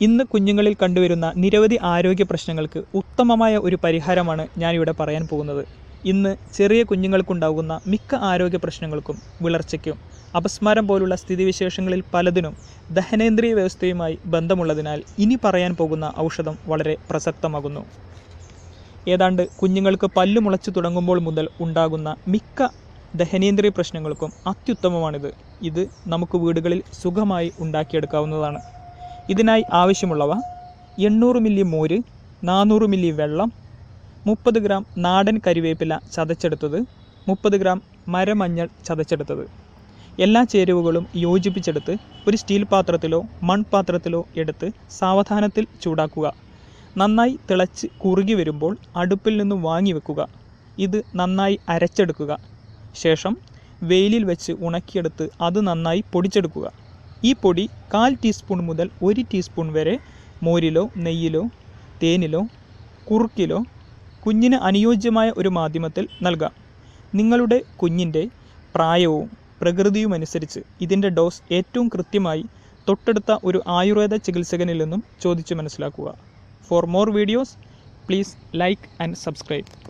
ഇന്ന് കുഞ്ഞുങ്ങളിൽ കണ്ടുവരുന്ന നിരവധി ആരോഗ്യ പ്രശ്നങ്ങൾക്ക് ഉത്തമമായ ഒരു പരിഹാരമാണ് ഞാനിവിടെ പറയാൻ പോകുന്നത്. ഇന്ന് ചെറിയ കുഞ്ഞുങ്ങൾക്കുണ്ടാകുന്ന മിക്ക ആരോഗ്യ പ്രശ്നങ്ങൾക്കും വിളർച്ചയ്ക്കും അപസ്മാരം പോലുള്ള സ്ഥിതിവിശേഷങ്ങളിൽ പലതിനും ദഹനേന്ദ്രിയ വ്യവസ്ഥയുമായി ബന്ധമുള്ളതിനാൽ ഇനി പറയാൻ പോകുന്ന ഔഷധം വളരെ പ്രസക്തമാകുന്നു. ഏതാണ്ട് കുഞ്ഞുങ്ങൾക്ക് പല്ലു മുളച്ചു തുടങ്ങുമ്പോൾ മുതൽ ഉണ്ടാകുന്ന മിക്ക ദഹനേന്ദ്രിയ പ്രശ്നങ്ങൾക്കും അത്യുത്തമമാണിത്. ഇത് നമുക്ക് വീടുകളിൽ സുഖമായി ഉണ്ടാക്കിയെടുക്കാവുന്നതാണ്. ഇതിനായി ആവശ്യമുള്ളവ എണ്ണൂറ് മില്ലി മോര് നാനൂറ് മില്ലി വെള്ളം മുപ്പത് ഗ്രാം നാടൻ കരിവേപ്പില ചതച്ചെടുത്തത് മുപ്പത് ഗ്രാം മരമഞ്ഞൾ ചതച്ചെടുത്തത്. എല്ലാ ചേരുവകളും യോജിപ്പിച്ചെടുത്ത് ഒരു സ്റ്റീൽ പാത്രത്തിലോ മൺപാത്രത്തിലോ എടുത്ത് സാവധാനത്തിൽ ചൂടാക്കുക. നന്നായി തിളച്ച് കുറുകി വരുമ്പോൾ അടുപ്പിൽ നിന്ന് വാങ്ങി വെക്കുക. ഇത് നന്നായി അരച്ചെടുക്കുക. ശേഷം വെയിലിൽ വെച്ച് ഉണക്കിയെടുത്ത് അത് നന്നായി പൊടിച്ചെടുക്കുക. ഈ പൊടി കാൽ ടീസ്പൂൺ മുതൽ ഒരു ടീസ്പൂൺ വരെ മോരിലോ നെയ്യിലോ തേനിലോ കുറുക്കിലോ കുഞ്ഞിന് അനുയോജ്യമായ ഒരു മാധ്യമത്തിൽ നൽകാം. നിങ്ങളുടെ കുഞ്ഞിന്റെ പ്രായവും പ്രകൃതിയുമനുസരിച്ച് ഇതിന്റെ ഡോസ് ഏറ്റവും കൃത്യമായി തൊട്ടടുത്ത ഒരു ആയുർവേദ ചികിത്സകനിൽ നിന്നും ചോദിച്ചു മനസ്സിലാക്കുക. For more videos please like and subscribe.